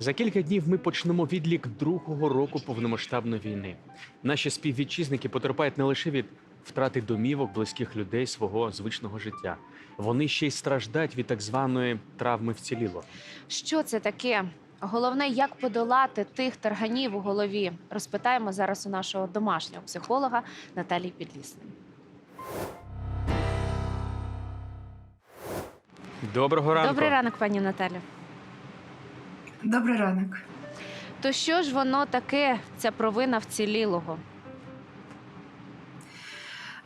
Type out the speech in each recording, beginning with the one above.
За кілька днів ми почнемо відлік другого року повномасштабної війни. Наші співвітчизники потерпають не лише від втрати домівок, близьких людей свого звичного життя. Вони ще й страждають від так званої травми вціліло. Що це таке? Головне, як подолати тих тарганів у голові, розпитаємо зараз у нашого домашнього психолога Наталії Підлісної. Доброго ранку. Добрий ранок, пані Наталю. Добрий ранок. То що ж воно таке, ця провина вцілілого?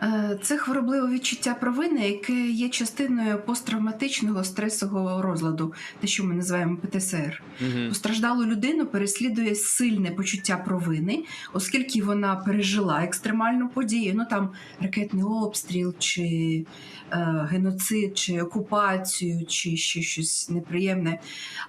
Е, Це хворобливе відчуття провини, яке є частиною посттравматичного стресового розладу, те, що ми називаємо ПТСР. Мгм. Постраждалу людину переслідує сильне почуття провини, оскільки вона пережила екстремальну подію, ну там ракетний обстріл, чи е, геноцид, чи окупацію, чи ще щось неприємне.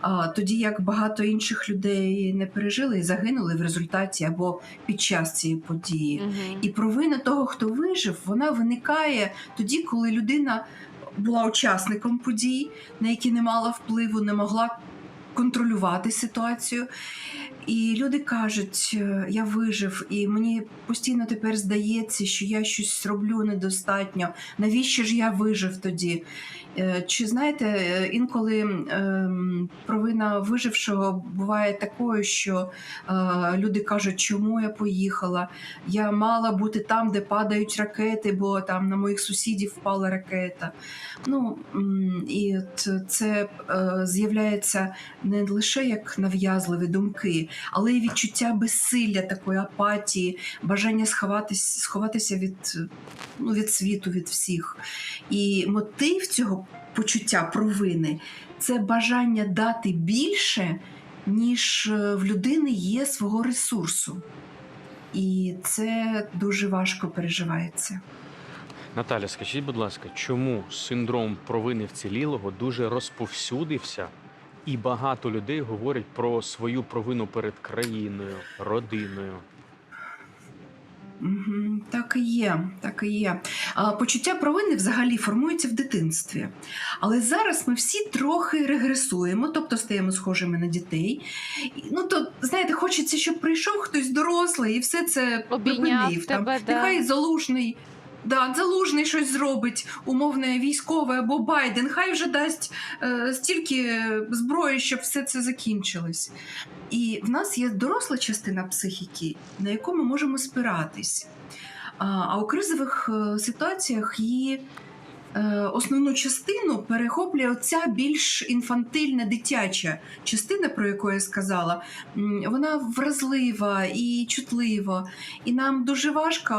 А, тоді як багато інших людей не пережили і загинули в результаті або під час цієї події. Мгм. І провина того, хто вижив, вона виникає тоді, коли людина була учасником подій, на які не мала впливу, не могла контролювати ситуацію. І люди кажуть, е, я вижив, і мені постійно тепер здається, що я щось роблю недостатньо. Навіщо ж я вижив тоді? Е, Чи знаєте, е, інколи ем, провина вижившого буває такою, що люди кажуть, чому я поїхала? Я мала бути там, де падають ракети, бо там на моїх сусідів впала ракета. Ну і це з'являється не лише як нав'язливі думки, але й відчуття безсилля, такої апатії, бажання сховатись, сховатися від, ну, від світу, від всіх. І мотив цього почуття провини це бажання дати більше, ніж е, в людини є свого ресурсу. І це дуже важко переживається. Наталя, скажіть, будь ласка, чому синдром провини вцілілого дуже розповсюдився, і багато людей говорять про свою провину перед країною, родиною? Так і є, так і є. А, Почуття провини взагалі формується в дитинстві. Але зараз ми всі трохи регресуємо, тобто стаємо схожими на дітей. Ну то знаєте, хочеться, щоб прийшов хтось дорослий і все це Обійняв припинив. Там, да. Нехай залужний. Да, залужний щось зробить, умовне військове або Байден. Хай вже дасть е, стільки зброї, щоб все це закінчилось. І в нас є доросла частина психіки, на яку ми можемо спиратись. А, а у кризових е, ситуаціях її основну частину перехоплює оця більш інфантильна дитяча частина, про яку я сказала. Вона вразлива і чутлива, і нам дуже важко,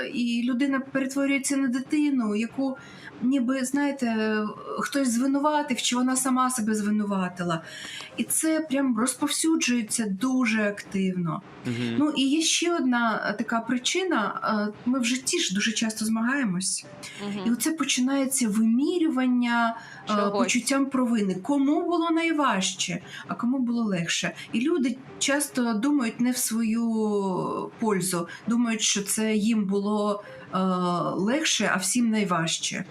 е, і людина перетворюється на дитину, яку ніби знаєте, хтось звинуватив, чи вона сама себе звинуватила. І це прям розповсюджується дуже активно. Мгм. Ну і є ще одна е, така причина. е, Ми в житті ж дуже часто змагаємось, і Мгм. оце починається вимірювання е, Чогось. почуттям провини. Кому було найважче, а кому було легше. І люди часто думають не в свою пользу, думають, що це їм було е, легше, а всім найважче.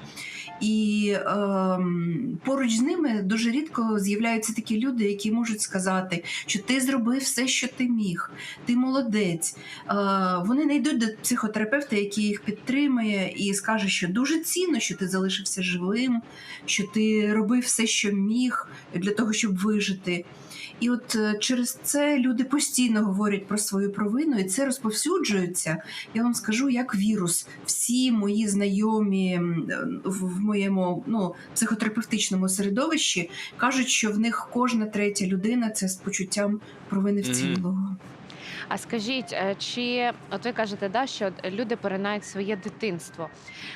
І ем, поруч з ними дуже рідко з'являються такі люди, які можуть сказати, що ти зробив все, що ти міг, ти молодець. Е, вони не йдуть до психотерапевта, який їх підтримує, і скаже, що дуже цінно, що ти залишився живим, що ти робив все, що міг для того, щоб вижити. І от е, через це люди постійно говорять про свою провину, і це розповсюджується. Я вам скажу, як вірус. Всі мої знайомі в моєму ну, психотерапевтичному середовищі кажуть, що в них кожна третя людина це з почуттям провини Мгм. вцілого. А скажіть, е, чи от ви кажете, да, що люди поринають своє дитинство?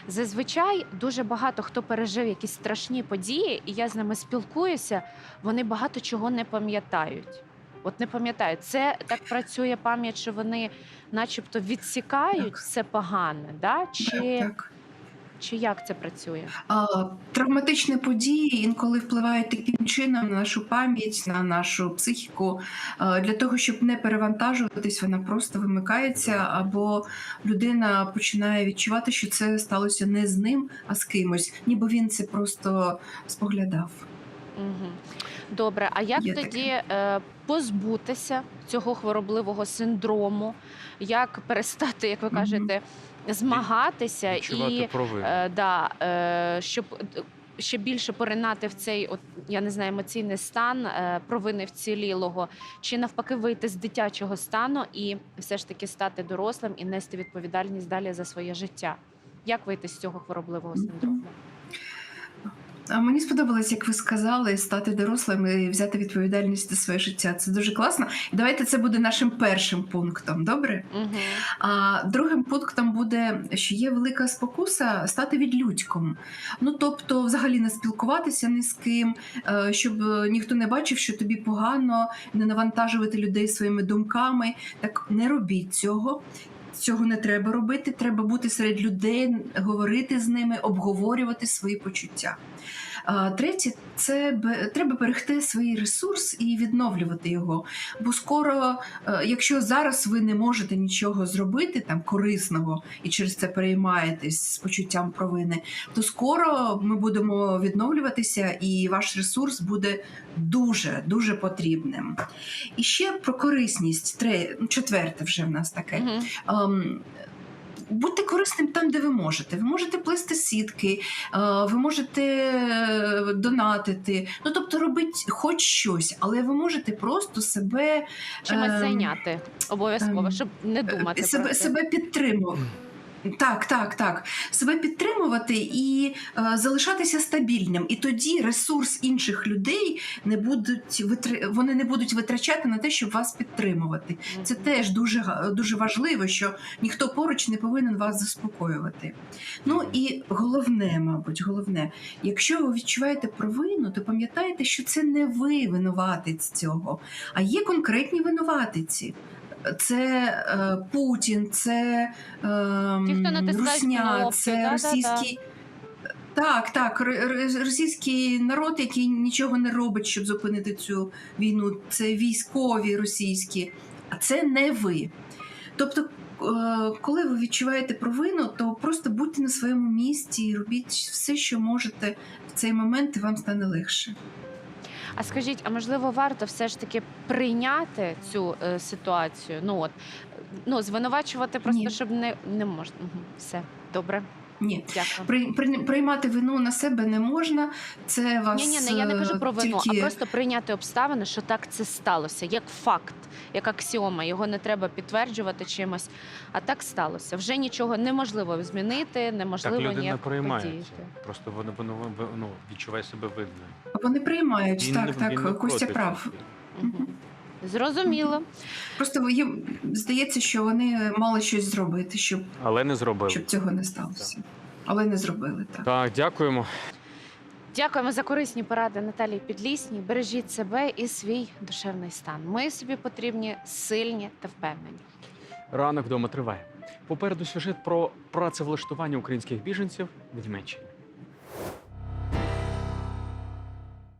Зазвичай дуже багато хто пережив якісь страшні події, і я з ними спілкуюся, вони багато чого не пам'ятають. От не пам'ятають. Це так працює пам'ять, що вони начебто відсікають Так. все погане, да? чи, Так, так. Чи як це працює? Травматичні події інколи впливають таким чином на нашу пам'ять, на нашу психіку. Для того, щоб не перевантажуватись, вона просто вимикається, або людина починає відчувати, що це сталося не з ним, а з кимось, ніби він це просто споглядав. Угу. Добре, а як Є тоді е, позбутися цього хворобливого синдрому? Як перестати, як ви кажете, змагатися Відчувати і е, да, е, щоб ще більше поринати в цей, от я не знаю, емоційний стан е, провини вцілілого, чи навпаки вийти з дитячого стану і все ж таки стати дорослим і нести відповідальність далі за своє життя? Як вийти з цього хворобливого синдрому? А мені сподобалось, як ви сказали, стати дорослим і взяти відповідальність за своє життя. Це дуже класно. І давайте це буде нашим першим пунктом. Добре? Угу. А другим пунктом буде, що є велика спокуса стати відлюдьком. Ну тобто, взагалі не спілкуватися ні з ким, е, щоб ніхто не бачив, що тобі погано, не навантажувати людей своїми думками. Так не робіть цього. Цього не треба робити. Треба бути серед людей, говорити з ними, обговорювати свої почуття. Третє, це треба берегти свій ресурс і відновлювати його. Бо скоро Е, Якщо зараз ви не можете нічого зробити там корисного і через це переймаєтесь з почуттям провини, то скоро ми будемо відновлюватися, і ваш ресурс буде дуже дуже потрібним. І ще про корисність, четверте вже в нас таке. Угу. Будьте корисним там, де ви можете. Ви можете плести сітки, е, ви можете е, донатити. Ну тобто робіть хоч щось, але ви можете просто себе Чимось Ем, зайняти обов'язково, ем, щоб не думати себе, про це. себе підтримувати. Так, так, так. Себе підтримувати і е, залишатися стабільним. І тоді ресурс інших людей не будуть витр... вони не будуть витрачати на те, щоб вас підтримувати. Це теж дуже дуже важливо, що ніхто поруч не повинен вас заспокоювати. Ну і головне, мабуть, головне, якщо ви відчуваєте провину, то пам'ятайте, що це не ви винуватець цього, а є конкретні винуватиці. Це е, Путін, це е, Ті, Русня, кнопки, це російський. Так, так, російський народ, який нічого не робить, щоб зупинити цю війну, це військові російські, а це не ви. Тобто, е, коли ви відчуваєте провину, то просто будьте на своєму місці і робіть все, що можете в цей момент, і вам стане легше. А скажіть, а можливо, варто все ж таки прийняти цю е, ситуацію? Ну от ну звинувачувати просто, Ні. щоб не, не можна. Угу. Все добре, Ні. дякую. При, при, приймати вину на себе не можна. Це вас Ні, ні, не я не кажу е, про вину, тільки... а просто прийняти обставини, що так це сталося, як факт, як аксіома. Його не треба підтверджувати чимось. А так сталося. Вже нічого неможливо змінити, Так неможливо людина ніяк приймає подіяти. Просто воно воно воно, ну, відчуває себе винною. Вони приймають, Він так, не- так, він не Костя проти прав. Зрозуміло. Просто їм здається, що вони мали щось зробити, щоб, Але не зробили. щоб цього не сталося. Але не зробили так. Так, дякуємо. Дякуємо за корисні поради Наталії Підлісній. Бережіть себе і свій душевний стан. Ми собі потрібні сильні та впевнені. Ранок вдома триває. Попереду сюжет про працевлаштування українських біженців в Німеччині.